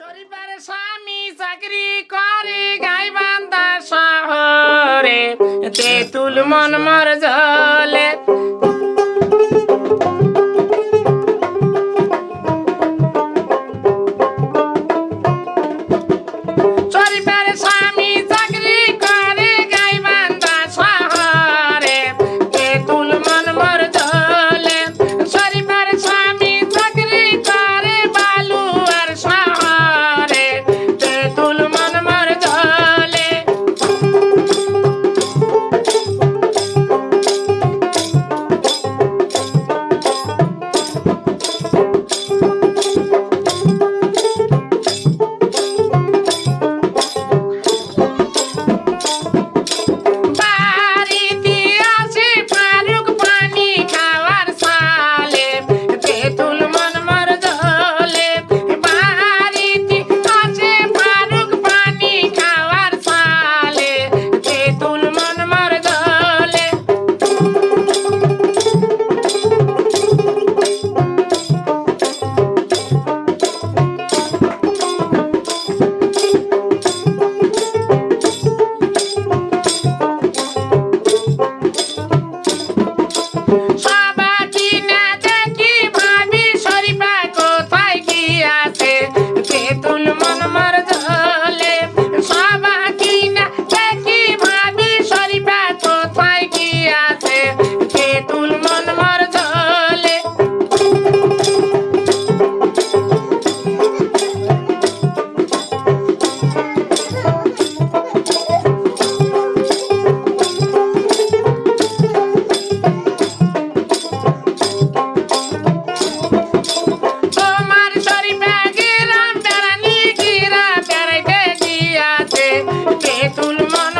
শরীফের স্বামী চাকরি করে গাইবান্ধা শহরে। তেতুল মন মর জলে তুলমান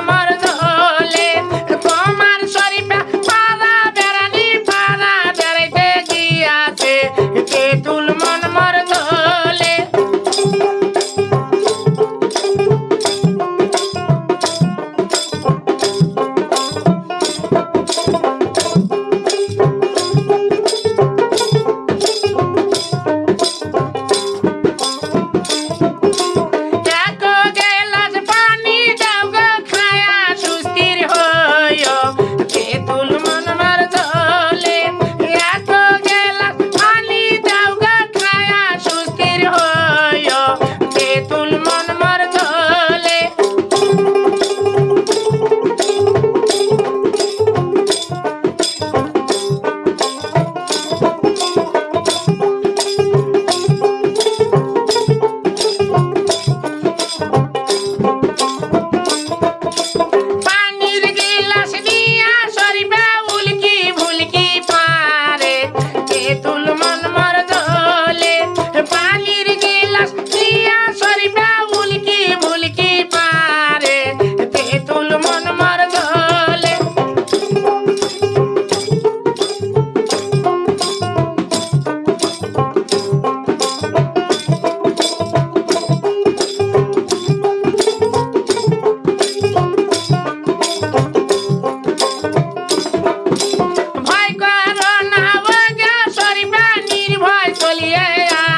yeah.